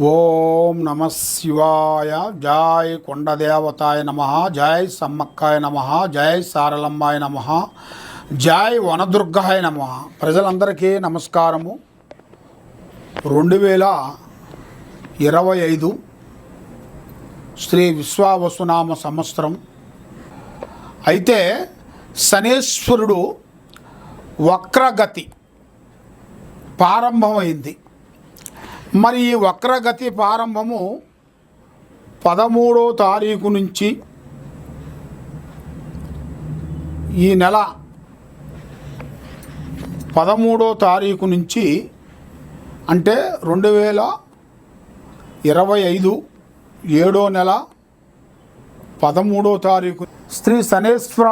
ఓం నమ శివాయ. జై కొండదేవతాయ నమ. జై సమ్మక్కాయ నమ. జై సారలమ్మాయ నమ. జై వనదుర్గాయ నమ. ప్రజలందరికీ నమస్కారము. రెండు వేల ఇరవై ఐదు శ్రీ విశ్వావసునామ సంవత్సరం. అయితే శనేశ్వరుడు వక్రగతి ప్రారంభమైంది. మరి ఈ వక్రగతి ప్రారంభము పదమూడో తారీఖు నుంచి ఈ నెల పదమూడో తారీఖు నుంచి అంటే రెండు వేల ఇరవై ఐదు ఏడో నెల పదమూడో తారీఖు. శ్రీ శనేశ్వర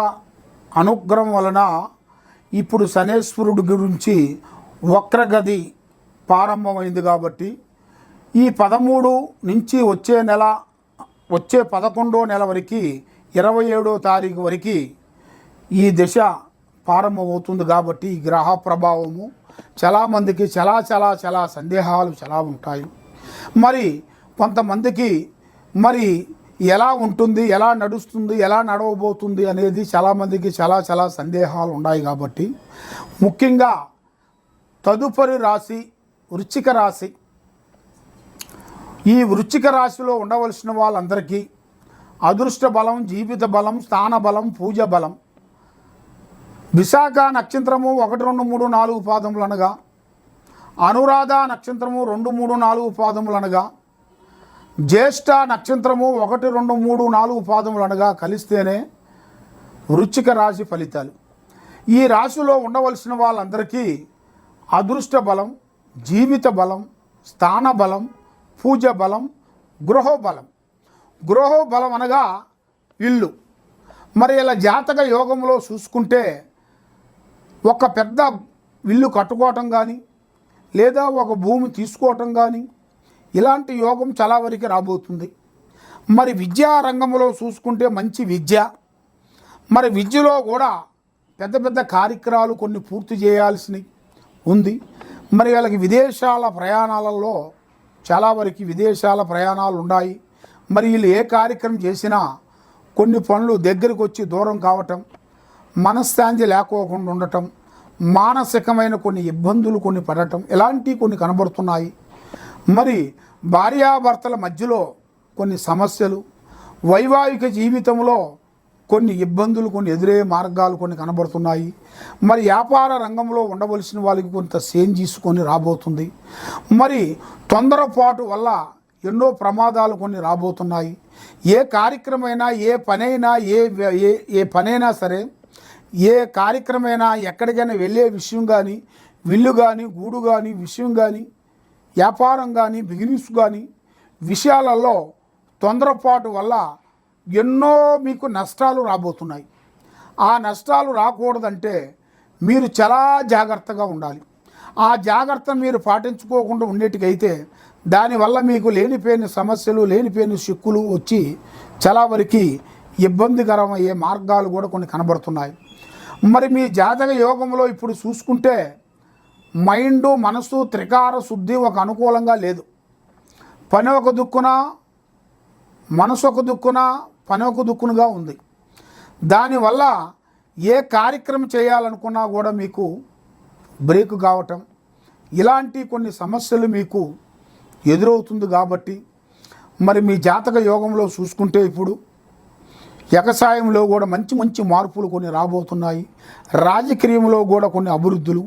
అనుగ్రహం వలన ఇప్పుడు శనేశ్వరుడి గురించి వక్రగది ప్రారంభమైంది కాబట్టి ఈ పదమూడు నుంచి వచ్చే నెల వచ్చే పదకొండో నెల వరకు ఇరవై ఏడో తారీఖు వరకు ఈ దశ ప్రారంభమవుతుంది కాబట్టి ఈ గ్రహ ప్రభావము చాలామందికి చాలా చాలా చాలా సందేహాలు చాలా ఉంటాయి. మరి కొంతమందికి మరి ఎలా ఉంటుంది ఎలా నడుస్తుంది ఎలా నడవబోతుంది అనేది చాలామందికి చాలా చాలా సందేహాలు ఉన్నాయి కాబట్టి ముఖ్యంగా తదుపరి రాశి వృచ్చిక రాశి. ఈ వృచ్చిక రాశిలో ఉండవలసిన వాళ్ళందరికీ అదృష్ట బలం జీవిత బలం స్థాన బలం పూజ బలం. విశాఖ నక్షత్రము ఒకటి రెండు మూడు నాలుగు పాదములు అనగా అనురాధ నక్షత్రము రెండు మూడు నాలుగు పాదములు అనగా జ్యేష్ఠ నక్షత్రము ఒకటి రెండు మూడు నాలుగు పాదములు అనగా కలిస్తేనే వృచ్చిక రాశి ఫలితాలు. ఈ రాశిలో ఉండవలసిన వాళ్ళందరికీ అదృష్ట బలం జీవిత బలం స్థాన బలం పూజ బలం గృహోబలం బలం. బలం అనగా ఇల్లు. మరి ఇలా జాతక యోగంలో చూసుకుంటే ఒక పెద్ద ఇల్లు కట్టుకోవటం కానీ లేదా ఒక భూమి తీసుకోవటం కానీ ఇలాంటి యోగం చాలా వరకు రాబోతుంది. మరి విద్యా రంగంలో చూసుకుంటే మంచి విద్య. మరి విద్యలో కూడా పెద్ద పెద్ద కార్యక్రమాలు కొన్ని పూర్తి చేయాల్సినవి ఉంది. మరి వాళ్ళకి విదేశాల ప్రయాణాలలో చాలా వరకు విదేశాల ప్రయాణాలు ఉన్నాయి. మరి వీళ్ళు ఏ కార్యక్రమం చేసినా కొన్ని పనులు దగ్గరికి వచ్చి దూరం కావటం మనశ్శాంతి లేకోకుండా ఉండటం మానసికమైన కొన్ని ఇబ్బందులు కొన్ని పడటం ఇలాంటివి కొన్ని కనబడుతున్నాయి. మరి భార్యాభర్తల మధ్యలో కొన్ని సమస్యలు వైవాహిక జీవితంలో కొన్ని ఇబ్బందులు కొన్ని ఎదురయ్యే మార్గాలు కొన్ని కనబడుతున్నాయి. మరి వ్యాపార రంగంలో ఉండవలసిన వాళ్ళకి కొంత సేమ్ తీసుకొని రాబోతుంది. మరి తొందరపాటు వల్ల ఎన్నో ప్రమాదాలు కొన్ని రాబోతున్నాయి. ఏ కార్యక్రమైనా ఏ పనైనా ఏ ఏ ఏ పనైనా సరే ఏ కార్యక్రమైనా ఎక్కడికైనా వెళ్ళే విషయం కానీ విల్లు కానీ గూడు కానీ విషయం కానీ వ్యాపారం కానీ బిజినెస్ కానీ విషయాలలో తొందరపాటు వల్ల ఎన్నో మీకు నష్టాలు రాబోతున్నాయి. ఆ నష్టాలు రాకూడదంటే మీరు చాలా జాగ్రత్తగా ఉండాలి. ఆ జాగ్రత్త మీరు పాటించుకోకుండా ఉండేటికైతే దానివల్ల మీకు లేనిపోయిన సమస్యలు లేనిపోయిన చిక్కులు వచ్చి చాలా వరకు ఇబ్బందికరమయ్యే మార్గాలు కూడా కొన్ని కనబడుతున్నాయి. మరి మీ జాతక యోగంలో ఇప్పుడు చూసుకుంటే మైండు మనసు త్రికార శుద్ధి ఒక అనుకూలంగా లేదు. పని ఒక దుక్కున మనసు ఒక దుక్కున పని దుక్కునుగా ఉంది. దానివల్ల ఏ కార్యక్రమం చేయాలనుకున్నా కూడా మీకు బ్రేక్ కావటం ఇలాంటి కొన్ని సమస్యలు మీకు ఎదురవుతుంది కాబట్టి మరి మీ జాతక యోగంలో చూసుకుంటే ఇప్పుడు వ్యవసాయంలో కూడా మంచి మంచి మార్పులు కొన్ని రాబోతున్నాయి. రాజకీయంలో కూడా కొన్ని అభివృద్ధులు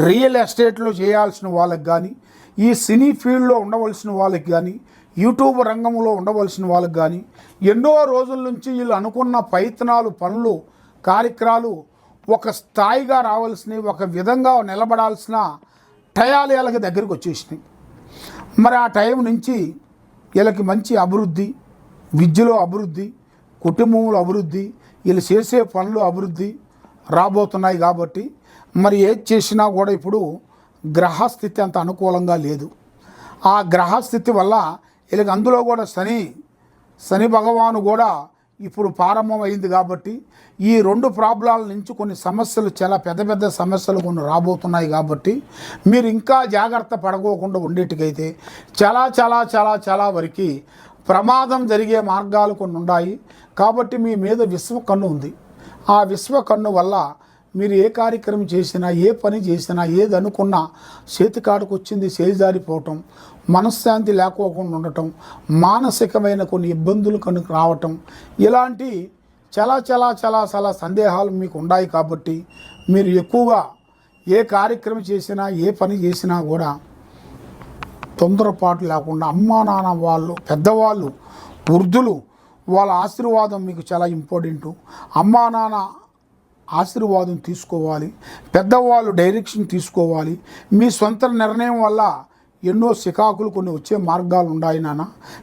రియల్ ఎస్టేట్లో చేయాల్సిన వాళ్ళకి కానీ ఈ సినీ ఫీల్డ్లో ఉండవలసిన వాళ్ళకి కానీ యూట్యూబ్ రంగంలో ఉండవలసిన వాళ్ళకి కానీ ఎన్నో రోజుల నుంచి వీళ్ళు అనుకున్న ప్రయత్నాలు పనులు కార్యక్రమాలు ఒక స్థాయిగా రావాల్సినవి ఒక విధంగా నిలబడాల్సిన టయాలు వీళ్ళకి దగ్గరికి వచ్చేసినాయి. మరి ఆ టైం నుంచి వీళ్ళకి మంచి అభివృద్ధి విద్యలో అభివృద్ధి కుటుంబంలో అభివృద్ధి వీళ్ళు చేసే పనులు అభివృద్ధి రాబోతున్నాయి కాబట్టి మరి ఏది చేసినా కూడా ఇప్పుడు గ్రహస్థితి అంత అనుకూలంగా లేదు. ఆ గ్రహస్థితి వల్ల ఇలాగ అందులో కూడా శని శని భగవాను కూడా ఇప్పుడు ప్రారంభమైంది కాబట్టి ఈ రెండు ప్రాబ్లాల నుంచి కొన్ని సమస్యలు చాలా పెద్ద పెద్ద సమస్యలు కొన్ని రాబోతున్నాయి కాబట్టి మీరు ఇంకా జాగ్రత్త పడకోకుండా ఉండేటికైతే చాలా చాలా చాలా చాలా వరకు ప్రమాదం జరిగే మార్గాలు కొన్ని ఉన్నాయి కాబట్టి మీ మీద విశ్వ కన్ను ఉంది. ఆ విశ్వ కన్ను వల్ల మీరు ఏ కార్యక్రమం చేసినా ఏ పని చేసినా ఏది అనుకున్నా చేతికాడుకు వచ్చింది చేజారిపోవటం మనశ్శాంతి లేకోకుండా ఉండటం మానసికమైన కొన్ని ఇబ్బందులు కనుక రావటం ఇలాంటి చాలా చాలా చాలా చాలా సందేహాలు మీకు ఉన్నాయి కాబట్టి మీరు ఎక్కువగా ఏ కార్యక్రమం చేసినా ఏ పని చేసినా కూడా తొందరపాటు లేకుండా అమ్మా నాన్న వాళ్ళు పెద్దవాళ్ళు వృద్ధులు వాళ్ళ ఆశీర్వాదం మీకు చాలా ఇంపార్టెంటు. అమ్మా నాన్న ఆశీర్వాదం తీసుకోవాలి పెద్దవాళ్ళు డైరెక్షన్ తీసుకోవాలి. మీ సొంత నిర్ణయం వల్ల ఎన్నో సికాకులు కొన్ని వచ్చే మార్గాలు ఉన్నాయి నాన్న.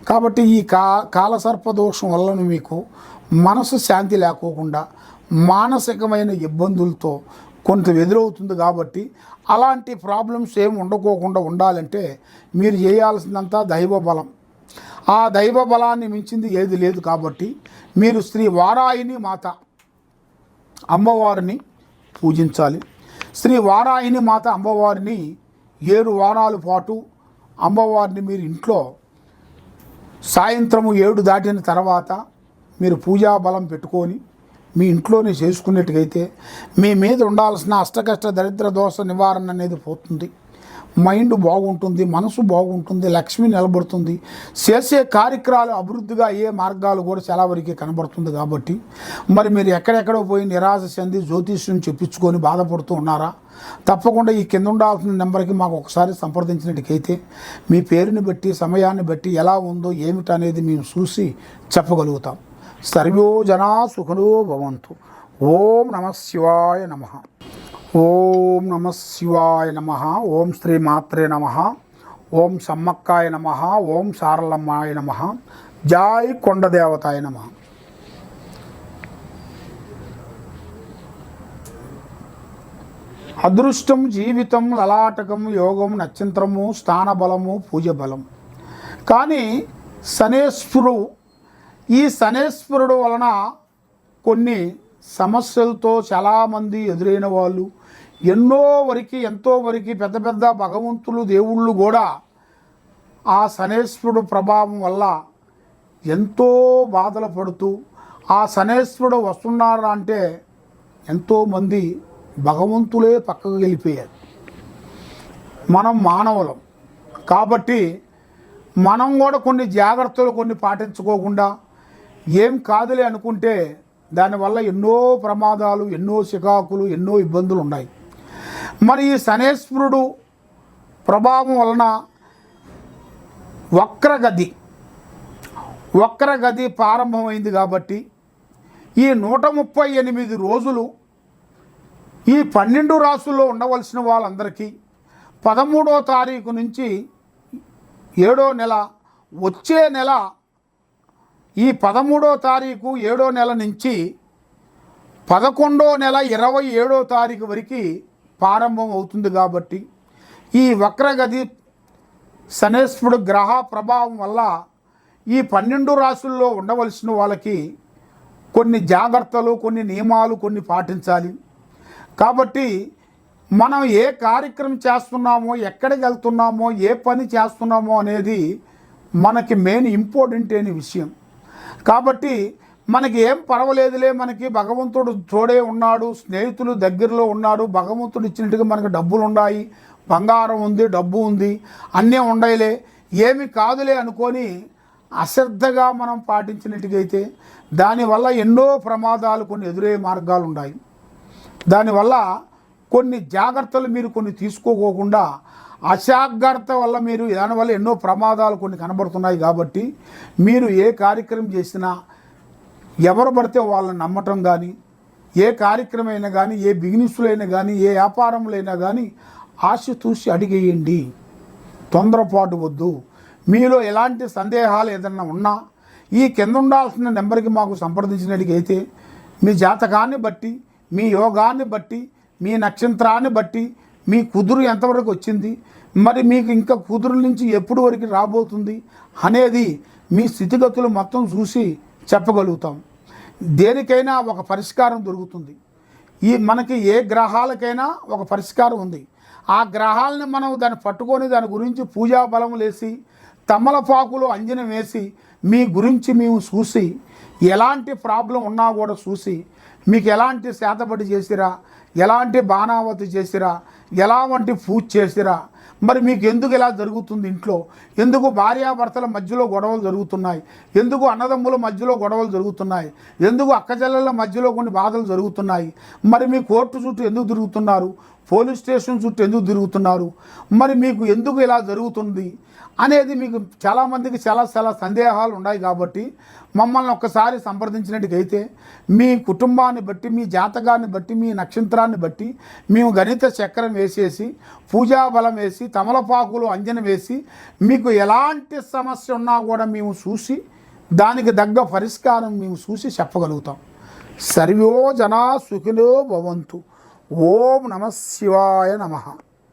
కాబట్టి ఈ కా కాలసర్ప దోషం వలన మీకు మనసు శాంతి లేకోకుండా మానసికమైన ఇబ్బందులతో కొంత ఎదురవుతుంది కాబట్టి అలాంటి ప్రాబ్లమ్స్ ఏమి ఉండకోకుండా ఉండాలంటే మీరు చేయాల్సిందంతా దైవ బలం ఆ దైవ బలాన్ని మించింది ఏది లేదు కాబట్టి మీరు శ్రీ వారాయిని మాత అమ్మవారిని పూజించాలి. శ్రీ వారాయిని మాత అమ్మవారిని ఏడు వారాల పాటు అమ్మవారిని మీరు ఇంట్లో సాయంత్రము ఏడు దాటిన తర్వాత మీరు పూజా బలం పెట్టుకొని మీ ఇంట్లోనే చేసుకున్నట్టుగైతే మీ మీద ఉండాల్సిన అష్టకష్ట దరిద్ర దోష నివారణ అనేది పోతుంది. మైండ్ బాగుంటుంది మనసు బాగుంటుంది లక్ష్మి నిలబడుతుంది. చేసే కార్యక్రమాలు అభివృద్ధిగా అయ్యే మార్గాలు కూడా చాలా వరకే కనబడుతుంది కాబట్టి. మరి మీరు ఎక్కడెక్కడో పోయి నిరాశ చెంది జ్యోతిష్యం చెప్పించుకొని బాధపడుతూ ఉన్నారా? తప్పకుండా ఈ కింద ఉండాల్సిన నెంబర్కి మాకు ఒకసారి సంప్రదించినట్టుకైతే మీ పేరుని బట్టి సమయాన్ని బట్టి ఎలా ఉందో ఏమిటనేది మేము చూసి చెప్పగలుగుతాం. సర్వో జనా సుఖనో భవంతు. ఓం నమ శివాయ నమ. ఓం నమ శివాయ నమ ఓం శ్రీ మాత్రే నమ ఓం సమ్మక్కాయ నమ ఓం సారలమ్మాయ నమ జాయ్ కొండదేవతాయ నమ. అదృష్టం జీవితం లలాటకం యోగం నక్షత్రము స్థానబలము పూజ బలం కానీ శనేశ్వరుడు ఈ శనేశ్వరుడు వలన కొన్ని సమస్యలతో చాలామంది ఎదురైన వాళ్ళు ఎన్నో వరకు ఎంతో వరకు పెద్ద పెద్ద భగవంతులు దేవుళ్ళు కూడా ఆ శనేశ్వరుడు ప్రభావం వల్ల ఎంతో బాధలు పడుతూ ఆ శనేశ్వరుడు వస్తున్నారా అంటే ఎంతోమంది భగవంతులే పక్కకు వెళ్ళిపోయారు. మనం మానవులం. కాబట్టి మనం కూడా కొన్ని జాగ్రత్తలు కొన్ని పాటించుకోకుండా ఏం కాదులే అనుకుంటే దానివల్ల ఎన్నో ప్రమాదాలు ఎన్నో చికాకులు ఎన్నో ఇబ్బందులు ఉన్నాయి. మరి ఈ శనేశ్వరుడు ప్రభావం వలన వక్రగతి వక్రగతి ప్రారంభమైంది కాబట్టి ఈ నూట ముప్పై ఎనిమిది రోజులు ఈ పన్నెండు రాసుల్లో ఉండవలసిన వాళ్ళందరికీ పదమూడో తారీఖు నుంచి ఏడో నెల వచ్చే నెల ఈ పదమూడో తారీఖు ఏడో నెల నుంచి పదకొండో నెల ఇరవై ఏడో తారీఖు వరకు ప్రారంభం అవుతుంది కాబట్టి ఈ వక్రగతి శనేశ్వరుడు గ్రహ ప్రభావం వల్ల ఈ పన్నెండు రాసుల్లో ఉండవలసిన వాళ్ళకి కొన్ని జాగ్రత్తలు కొన్ని నియమాలు కొన్ని పాటించాలి. కాబట్టి మనం ఏ కార్యక్రమం చేస్తున్నామో ఎక్కడికి వెళ్తున్నామో ఏ పని చేస్తున్నామో అనేది మనకి మెయిన్ ఇంపార్టెంట్ అయిన విషయం. కాబట్టి మనకి ఏం పర్వాలేదులే మనకి భగవంతుడు తోడే ఉన్నాడు స్నేహితులు దగ్గరలో ఉన్నాడు భగవంతుడు ఇచ్చినట్టుగా మనకు డబ్బులు ఉన్నాయి బంగారం ఉంది డబ్బు ఉంది అన్నీ ఉండయిలే. ఏమి కాదులే అనుకొని అశ్రద్ధగా మనం పాటించినట్టుగైతే దానివల్ల ఎన్నో ప్రమాదాలు కొన్ని ఎదురయ్యే మార్గాలు ఉన్నాయి దానివల్ల కొన్ని జాగ్రత్తలు మీరు కొన్ని తీసుకోకోకుండా అజాగ్రత్త వల్ల మీరు దానివల్ల ఎన్నో ప్రమాదాలు కొన్ని కనబడుతున్నాయి కాబట్టి మీరు ఏ కార్యక్రమం చేసినా ఎవరు పడితే వాళ్ళని నమ్మటం కానీ ఏ కార్యక్రమైనా కానీ ఏ బిజినెస్లైనా కానీ ఏ వ్యాపారంలో అయినా కానీ ఆశ చూసి అడిగేయండి. తొందరపాటు వద్దు. మీలో ఎలాంటి సందేహాలు ఏదన్నా ఉన్నా ఈ కింద ఉండాల్సిన నెంబర్కి మాకు సంప్రదించినట్టుకైతే మీ జాతకాన్ని బట్టి మీ యోగాన్ని బట్టి మీ నక్షత్రాన్ని బట్టి మీ కుదురు ఎంతవరకు వచ్చింది మరి మీకు ఇంకా కుదురు నుంచి ఎప్పుడు వరకు రాబోతుంది అనేది మీ స్థితిగతులు మొత్తం చూసి చెప్పగలుగుతాం. దేనికైనా ఒక పరిష్కారం దొరుకుతుంది. ఈ మనకి ఏ గ్రహాలకైనా ఒక పరిష్కారం ఉంది. ఆ గ్రహాలని మనం దాన్ని పట్టుకొని దాని గురించి పూజా బలం లేసి తమలపాకులో అంజనం వేసి మీ గురించి మేము చూసి ఎలాంటి ప్రాబ్లం ఉన్నా కూడా చూసి మీకు ఎలాంటి శాతపడి చేసిరా ఎలాంటి బాణావతి చేసిరా ఎలా వంటి పూజ చేసిరా? మరి మీకు ఎందుకు ఇలా జరుగుతుంది ఇంట్లో? ఎందుకు భార్యాభర్తల మధ్యలో గొడవలు జరుగుతున్నాయి? ఎందుకు అన్నదమ్ముల మధ్యలో గొడవలు జరుగుతున్నాయి? ఎందుకు అక్కచెల్లెల మధ్యలో కొన్ని బాధలు జరుగుతున్నాయి? మరి మీ కోర్టు చుట్టూ ఎందుకు తిరుగుతున్నారు? పోలీస్ స్టేషన్ చుట్టూ ఎందుకు తిరుగుతున్నారు? మరి మీకు ఎందుకు ఇలా జరుగుతుంది? అనేది మీకు చాలామందికి చాలా చాలా సందేహాలు ఉన్నాయి కాబట్టి మమ్మల్ని ఒక్కసారి సంప్రదించినట్టుకైతే మీ కుటుంబాన్ని బట్టి మీ జాతకాన్ని బట్టి మీ నక్షత్రాన్ని బట్టి మేము గణిత చక్రం వేసేసి పూజా బలం వేసి తమలపాకులు అంజన వేసి మీకు ఎలాంటి సమస్య ఉన్నా కూడా మేము చూసి దానికి తగ్గ పరిష్కారం మేము చూసి చెప్పగలుగుతాం. సర్వో జనా సుఖినో భవంతు. ఓం నమ శివాయ నమః.